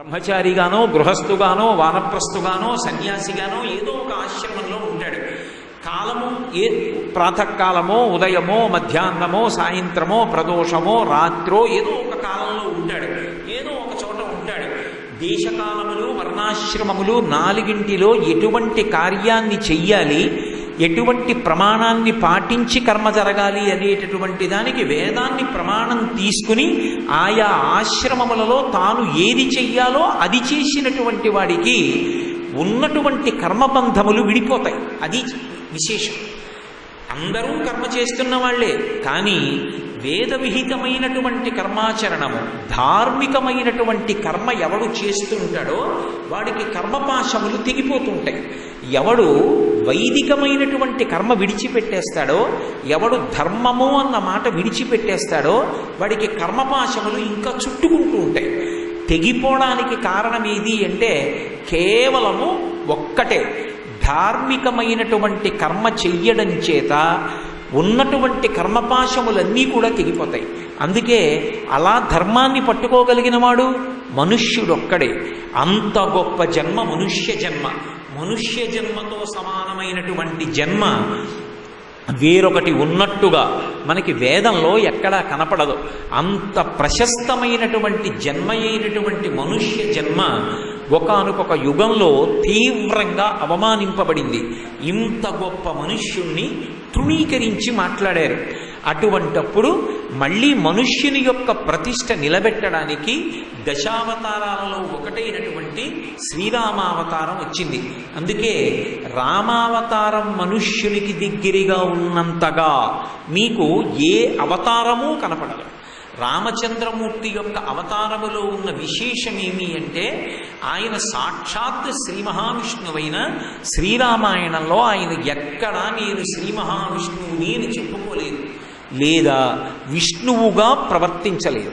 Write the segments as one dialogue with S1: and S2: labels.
S1: బ్రహ్మచారిగానో గృహస్థుగానో వానప్రస్థుగానో సన్యాసిగానో ఏదో ఒక ఆశ్రమంలో ఉంటాడు. కాలము ఏ ప్రాతకాలమో ఉదయమో మధ్యాహ్నమో సాయంత్రమో ప్రదోషమో రాత్రో ఏదో ఒక కాలంలో ఉంటాడు. ఏదో ఒక చోట ఉంటాడు. దేశకాలములు వర్ణాశ్రమములు నాలుగింటిలో ఎటువంటి కార్యాన్ని చెయ్యాలి? ఎటువంటి ప్రమాణాన్ని పాటించి కర్మ జరగాలి అనేటటువంటి దానికి వేదాన్ని ప్రమాణం తీసుకుని ఆయా ఆశ్రమములలో తాను ఏది చెయ్యాలో అది చేసినటువంటి వాడికి ఉన్నటువంటి కర్మబంధములు విడిపోతాయి. అది విశేషం. అందరూ కర్మ చేస్తున్న వాళ్ళే కానీ వేదవిహితమైనటువంటి కర్మాచరణము ధార్మికమైనటువంటి కర్మ ఎవడు చేస్తుంటాడో వాడికి కర్మపాశములు తెగిపోతుంటాయి ఎవడు వైదికమైనటువంటి కర్మ విడిచిపెట్టేస్తాడో ఎవడు ధర్మము అన్న మాట విడిచిపెట్టేస్తాడో వాడికి కర్మపాశములు ఇంకా చుట్టుకుంటూ ఉంటాయి. తెగిపోవడానికి కారణం ఏది అంటే కేవలము ఒక్కటే. ధార్మికమైనటువంటి కర్మ చెయ్యడం చేత ఉన్నటువంటి కర్మపాశములన్నీ కూడా తెగిపోతాయి. అందుకే అలా ధర్మాన్ని పట్టుకోగలిగిన వాడు మనుష్యుడొక్కడే. అంత గొప్ప జన్మ మనుష్య జన్మ. మనుష్య జన్మతో సమానమైనటువంటి జన్మ వేరొకటి ఉన్నట్టుగా మనకి వేదంలో ఎక్కడా కనపడదు. అంత ప్రశస్తమైనటువంటి జన్మ అయినటువంటి మనుష్య జన్మ ఒకనొక యుగంలో తీవ్రంగా అవమానింపబడింది. ఇంత గొప్ప మనుష్యుణ్ణి తృణీకరించి మాట్లాడారు. అటువంటప్పుడు మళ్ళీ మనుష్యుని యొక్క ప్రతిష్ట నిలబెట్టడానికి దశావతారాలలో ఒకటైనటువంటి శ్రీరామావతారం వచ్చింది. అందుకే రామావతారం మనుష్యునికి దగ్గరగా ఉన్నంతగా మీకు ఏ అవతారమూ కనపడదు. రామచంద్రమూర్తి యొక్క అవతారములో ఉన్న విశేషమేమి అంటే ఆయన సాక్షాత్ శ్రీ మహావిష్ణువైన శ్రీరామాయణంలో ఆయన ఎక్కడా నేను శ్రీ మహావిష్ణువుని అని చెప్పుకోలేదు. లేదా విష్ణువుగా ప్రవర్తించలేదు.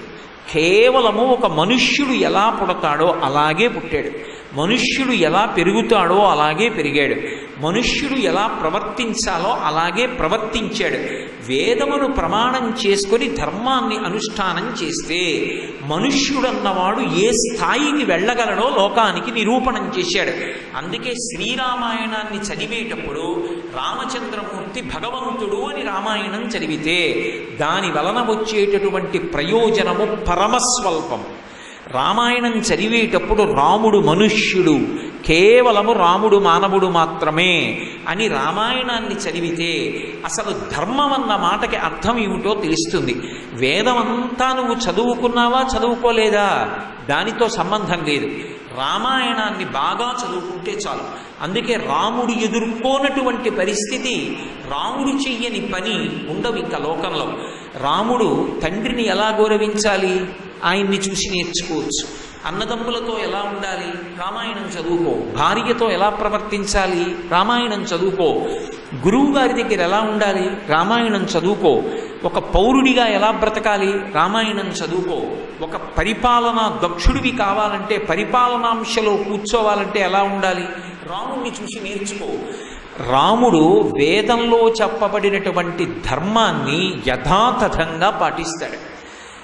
S1: కేవలము ఒక మనుష్యుడు ఎలా పుడతాడో అలాగే పుట్టాడు. మనుష్యుడు ఎలా పెరుగుతాడో అలాగే పెరిగాడు. మనుష్యుడు ఎలా ప్రవర్తించాలో అలాగే ప్రవర్తించాడు. వేదమును ప్రమాణం చేసుకొని ధర్మాన్ని అనుష్ఠానం చేస్తే మనుష్యుడన్నవాడు ఏ స్థాయికి వెళ్ళగలడో లోకానికి నిరూపణం చేశాడు. అందుకే శ్రీరామాయణాన్ని చదివేటప్పుడు రామచంద్రమూర్తి భగవంతుడు అని రామాయణం చదివితే దాని వలన వచ్చేటటువంటి ప్రయోజనము పరమస్వల్పం. రామాయణం చదివేటప్పుడు రాముడు మనుష్యుడు కేవలము రాముడు మానవుడు మాత్రమే అని రామాయణాన్ని చదివితే అసలు ధర్మం అన్న మాటకి అర్థం ఏమిటో తెలుస్తుంది. వేదమంతా నువ్వు చదువుకున్నావా చదువుకోలేదా? దానితో సంబంధం లేదు. రామాయణాన్ని బాగా చదువుకుంటే చాలు. అందుకే రాముడు ఎదుర్కోనటువంటి పరిస్థితి రాముడు చెయ్యని పని ఉండవు ఇంకా లోకంలో. రాముడు తండ్రిని ఎలా గౌరవించాలి? ఆయన్ని చూసి నేర్చుకోవచ్చు. అన్నదమ్ములతో ఎలా ఉండాలి? రామాయణం చదువుకో. భార్యతో ఎలా ప్రవర్తించాలి? రామాయణం చదువుకో. గురువు గారి దగ్గర ఎలా ఉండాలి? రామాయణం చదువుకో. ఒక పౌరుడిగా ఎలా బ్రతకాలి? రామాయణం చదువుకో. ఒక పరిపాలన దక్షుడివి కావాలంటే పరిపాలనాంశలో కూర్చోవాలంటే ఎలా ఉండాలి? రాముడిని చూసి నేర్చుకో. రాముడు వేదంలో చెప్పబడినటువంటి ధర్మాన్ని యథాతథంగా పాటిస్తాడు.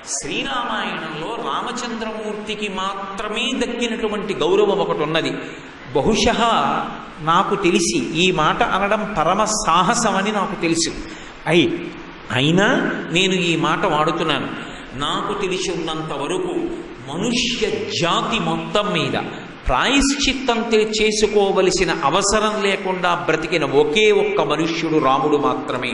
S1: శ్రీరామాయణంలో రామచంద్రమూర్తికి మాత్రమే దక్కినటువంటి గౌరవం ఒకటి ఉన్నది బహుశ నాకు తెలిసి ఈ మాట అనడం పరమ సాహసమని నాకు తెలుసు. అయి అయినా నేను ఈ మాట వాడుతున్నాను. నాకు తెలిసి ఉన్నంత వరకు మనుష్య జాతి మొత్తం మీద ప్రాయశ్చిత్తం చేసుకోవలసిన అవసరం లేకుండా బ్రతికిన ఒకే ఒక్క మనుష్యుడు రాముడు మాత్రమే.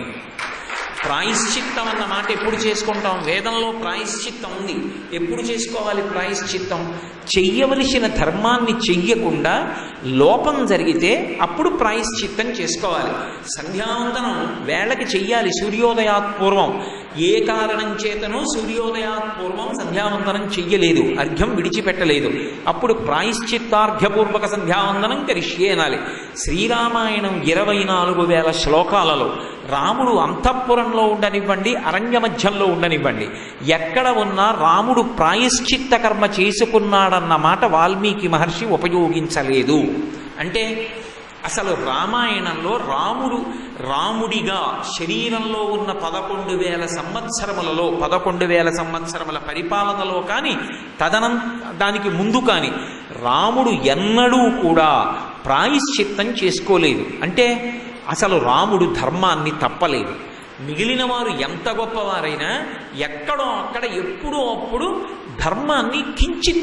S1: ప్రాయశ్చిత్తం అన్న మాట ఎప్పుడు చేసుకుంటాం? వేదంలో ప్రాయశ్చిత్తం ఉంది. ఎప్పుడు చేసుకోవాలి ప్రాయశ్చిత్తం? చెయ్యవలసిన ధర్మాన్ని చెయ్యకుండా లోపం జరిగితే అప్పుడు ప్రాయశ్చిత్తం చేసుకోవాలి. సంధ్యావందనం వేళకి చెయ్యాలి సూర్యోదయాత్పూర్వం. ఏ కారణం చేతనో సూర్యోదయాత్పూర్వం సంధ్యావందనం చెయ్యలేదు. అర్ఘ్యం విడిచిపెట్టలేదు. అప్పుడు ప్రాయశ్చిత్తార్ఘ్యపూర్వక సంధ్యావందనం కరిష్యే అనాలి. శ్రీరామాయణం ఇరవై నాలుగు వేల శ్లోకాలలో రాముడు అంతఃపురంలో ఉండనివ్వండి అరణ్య మధ్యంలో ఉండనివ్వండి. ఎక్కడ ఉన్నా రాముడు ప్రాయశ్చిత్త కర్మ చేసుకున్నాడన్న మాట వాల్మీకి మహర్షి ఉపయోగించలేదు. అంటే అసలు రామాయణంలో రాముడు రాముడిగా శరీరంలో ఉన్న పదకొండు వేల సంవత్సరములలో పదకొండు వేల సంవత్సరముల పరిపాలనలో కానీ తదనం దానికి ముందు కానీ రాముడు ఎన్నడూ కూడా ప్రాయశ్చిత్తం చేసుకోలేదు. అంటే అసలు రాముడు ధర్మాన్ని తప్పలేదు. మిగిలిన వారు ఎంత గొప్పవారైనా ఎక్కడో అక్కడ ఎప్పుడో అప్పుడు ధర్మాన్ని కించిత్